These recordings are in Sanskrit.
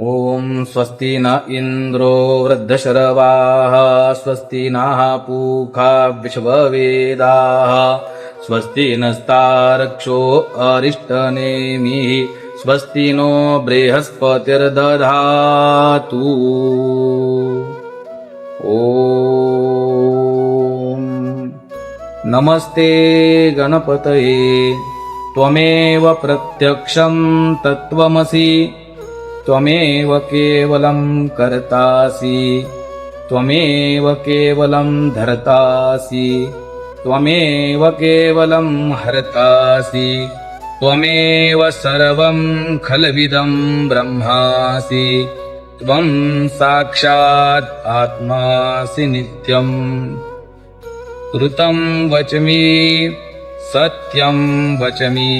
ॐ स्वस्ति न इन्द्रो वृद्धशरवाः स्वस्ति नः पूखा विश्ववेदाः स्वस्ति नस्तारक्षो अरिष्टनेमिः स्वस्ति नो बृहस्पतिर्दधातु। ॐ नमस्ते गणपतये त्वमेव प्रत्यक्षं तत्त्वमसि त्वमेव केवलं कर्तासि त्वमेव केवलं धर्तासि त्वमेव केवलं हर्तासि त्वमेव सर्वं खलविदं ब्रह्मासि त्वं साक्षात् आत्मासि नित्यम् ऋतं वचमि सत्यं वचमि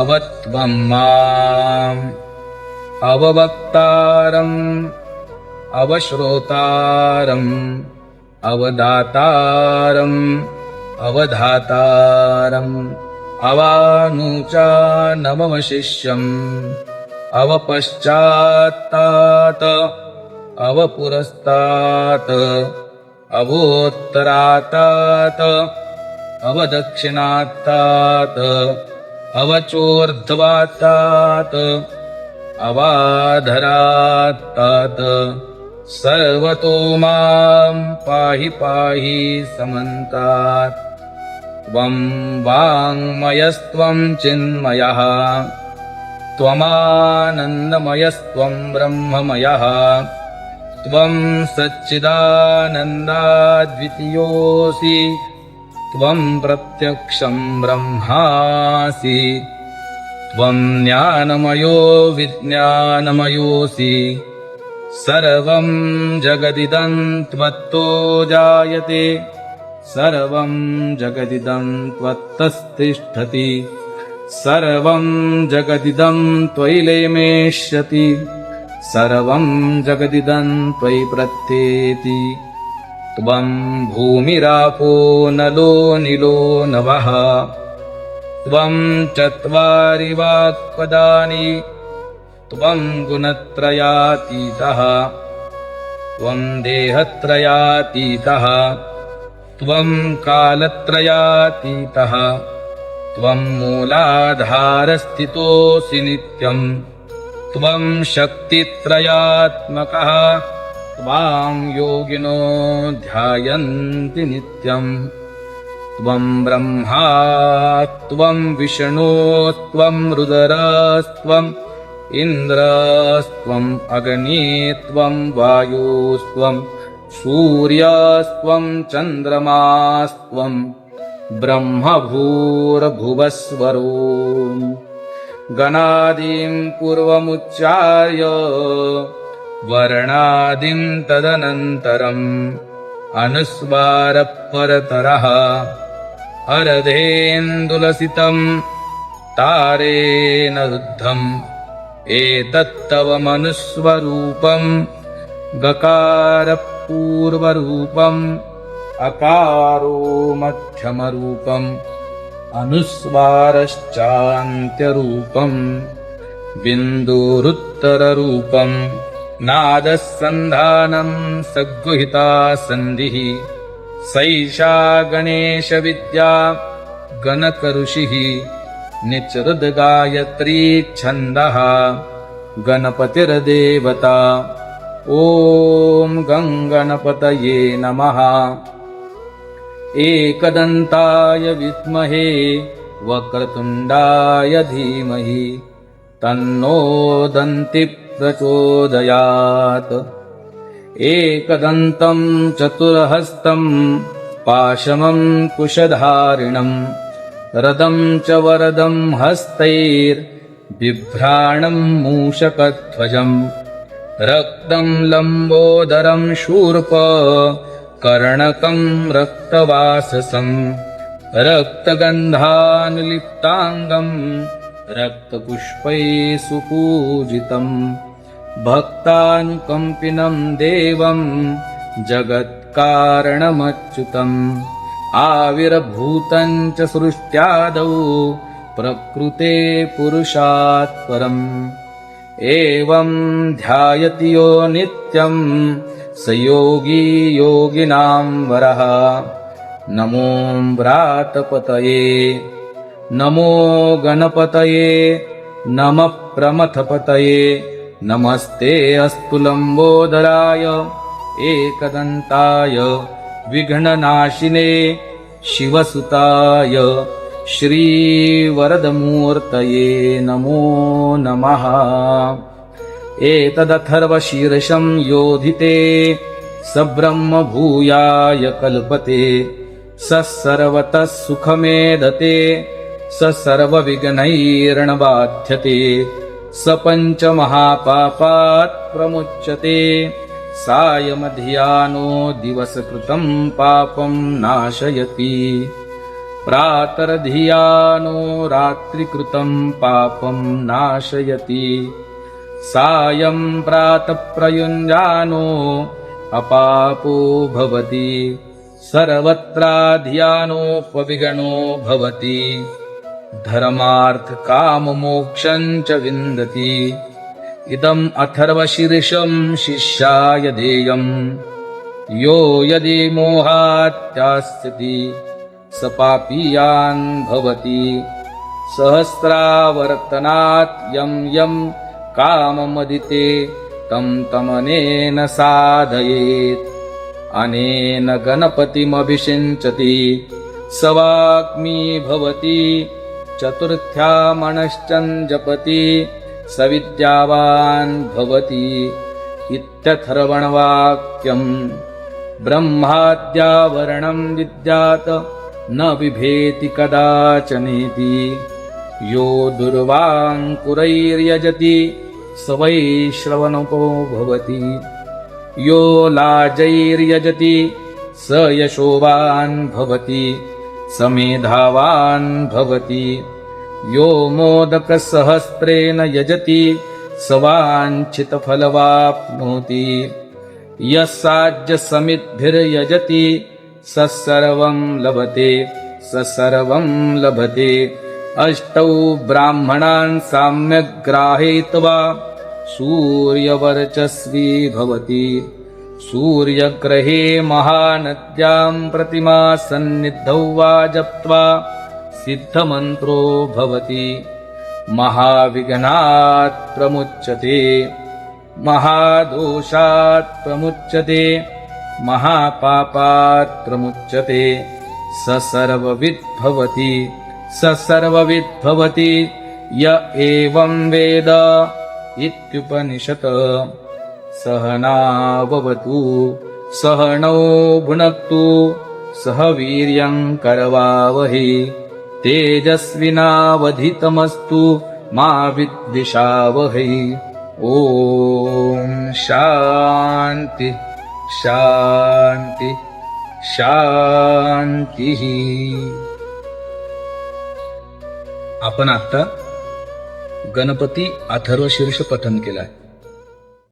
अवत्वं माम् अववक्तारम् अवश्रोतारम् अवदातारम् अवधातारम् अवानुचानमवशिष्यम् अवपश्चात्तात् अवपुरस्तात् अवोत्तरातात् अवदक्षिणात्तात् अवचोर्ध्वातात् अवाधरात्तात् सर्वतो मां पाहि पाहि समन्तात्। त्वं वाङ्मयस्त्वं चिन्मयः। त्वमानन्दमयस्त्वं ब्रह्ममयः। त्वं सच्चिदानन्दाद्वितीयोऽसि। त्वं प्रत्यक्षं ब्रह्मासि त्वं ज्ञानमयो विज्ञानमयोऽसि सर्वं जगदिदं त्वत्तो जायते। सर्वं जगदिदं त्वत्तस्तिष्ठति। सर्वं जगदिदं त्वयि लेमेष्यति। सर्वं जगदिदं त्वयि प्रत्येति। त्वं भूमिरापो नलो निलो नवः त्वं चत्वारि वाक्पदानि त्वं गुणत्रयातीतः त्वं देहत्रयातीतः त्वं कालत्रयातीतः त्वं मूलाधारस्थितोऽसि नित्यम् त्वं शक्तित्रयात्मकः त्वां योगिनो ध्यायन्ति नित्यम् त्वं ब्रह्मा त्वं विष्णोस्त्वं रुदरस्त्वम् इन्द्रस्त्वम् अग्नित्वं वायुस्त्वं सूर्यस्त्वं चन्द्रमास्त्वं ब्रह्मभूर्भुवस्वरो गणादिं पूर्वमुच्चार्य वर्णादिं तदनन्तरम् अनुस्वारः परतरः अर्धेन्दुलसितं तारेण रुद्धम् एतत्तव मनुस्वरूपम् गकारपूर्वरूपम् अकारो मध्यमरूपम् अनुस्वारश्चान्त्यरूपम् बिन्दुरुत्तररूपम् नादः सन्धानम् सद्गुहिता सन्धिः सैषा गणेशविद्या गणकऋषिः निचरुद्गायत्री छन्दः गणपतिर्देवता। ॐ गङ्गणपतये नमः। एकदन्ताय विद्महे वक्रतुण्डाय धीमहि तन्नो दन्ति प्रचोदयात् एकदन्तं चतुर्हस्तं पाशमं कुशधारिणम् रदं च वरदं हस्तैर्बिभ्राणं मूषकध्वजम् रक्तं लम्बोदरं शूर्प कर्णकं रक्तवाससं रक्तगन्धानुलिप्ताङ्गम् रक्तपुष्पैः सुपूजितम् भक्तानुकम्पिनं देवं जगत्कारणमच्युतम् च सृष्ट्यादौ प्रकृते पुरुषात् परम्। एवं ध्यायति यो नित्यं स योगी योगिनां वरः। नमो व्रातपतये नमो गणपतये नमः प्रमथपतये नमस्ते अस्तु लम्बोदराय एकदन्ताय विघ्ननाशिने शिवसुताय श्रीवरदमूर्तये नमो नमः। एतदथर्वशीर्षं योधिते स ब्रह्मभूयाय कल्पते स सर्वतः सुखमेधते स सर्वविघ्नैर्णबाध्यते स पञ्चमहापापात् प्रमुच्यते। सायमधियानो दिवसकृतं पापं नाशयति। प्रातर्धियानो रात्रिकृतं पापं नाशयति। सायं प्रातःप्रयुञ्जानो अपापो भवति। सर्वत्राधियानोपविगणो भवति धर्मार्थकाममोक्षं च विन्दति। इदम् अथर्वशीर्षं शिष्याय देयम्। यो यदि मोहात्यास्यति स पापीयान् भवति। सहस्रावर्तनात् यं यं काममदिते तं तमनेन साधयेत्। अनेन गणपतिमभिषिञ्चति स वाग्मी भवति चतुर्थ्यामणश्चन् जपति स विद्यावान् भवति इत्यथर्वणवाक्यम् ब्रह्माद्यावरणं विद्यात् न बिभेति कदाचनेति। यो दुर्वाङ्कुरैर्यजति स वै श्रवणपो भवति। यो लाजैर्यजति स यशोवान् भवति स मेधावान् भवति। यो मोदकसहस्रेण यजति स वाञ्छितफलवाप्नोति यः साज्यसमिद्भिर्यजति स सर्वं लभते स सर्वं लभते। अष्टौ ब्राह्मणान् साम्यग्राहयित्वा सूर्यवर्चस्वी भवति सूर्यग्रहे महानद्यां प्रतिमा सन्निधौ वा जप्त्वा सिद्धमन्त्रो भवति। महाविघ्नात् प्रमुच्यते। महादोषात् प्रमुच्यते। महापापात् प्रमुच्यते। स सर्वविद् भवति। स सर्वविद् भवति। य एवं वेद इत्युपनिषत् सहनाववतु सहनौ भुनक्तु सह वीर्यं करवावहि। तेजस्विनावधितमस्तु मा विद्विषावहै। ॐ शान्ति शान्ति शान्तिः। आपण आता गणपती अथर्व शीर्ष पठन केलाय